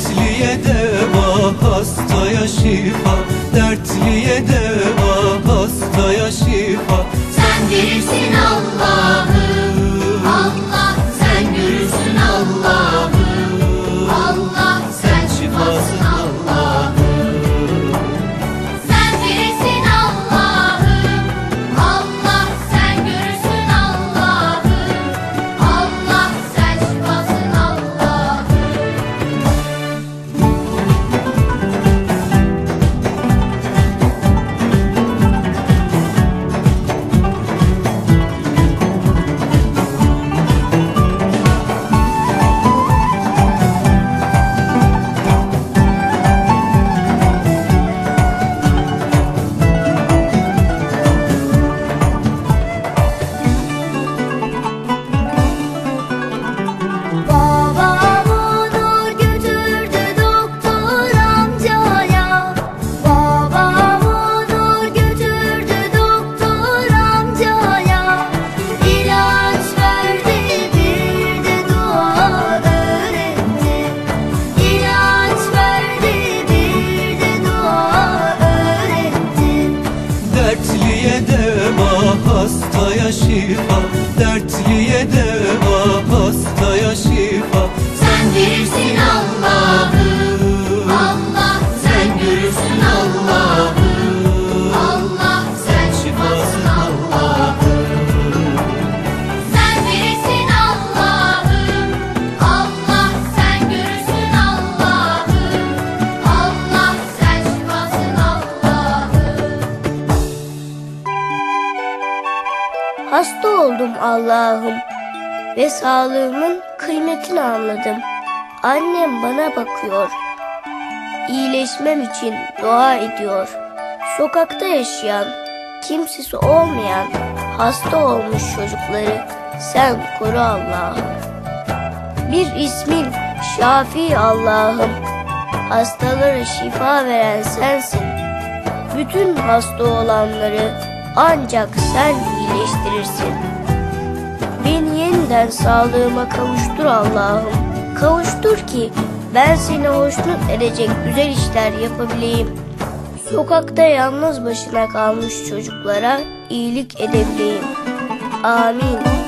Dertliye deva hastaya şifa. Dertliye deva hastaya şifa. Sen verirsin Allah'ım hastaya şifa Dertliye deva oldum Allah'ım ve sağlığımın kıymetini anladım. Annem bana bakıyor. İyileşmem için dua ediyor. Sokakta yaşayan, kimsesi olmayan, hasta olmuş çocukları sen koru Allah'ım. Bir ismin Şafi Allah'ım. Hastalara şifa veren sensin. Bütün hasta olanları ancak sen iyileştirirsin. Beni yeniden sağlığıma kavuştur Allah'ım. Kavuştur ki ben seni hoşnut edecek güzel işler yapabileyim. Sokakta yalnız başına kalmış çocuklara iyilik edebileyim. Amin.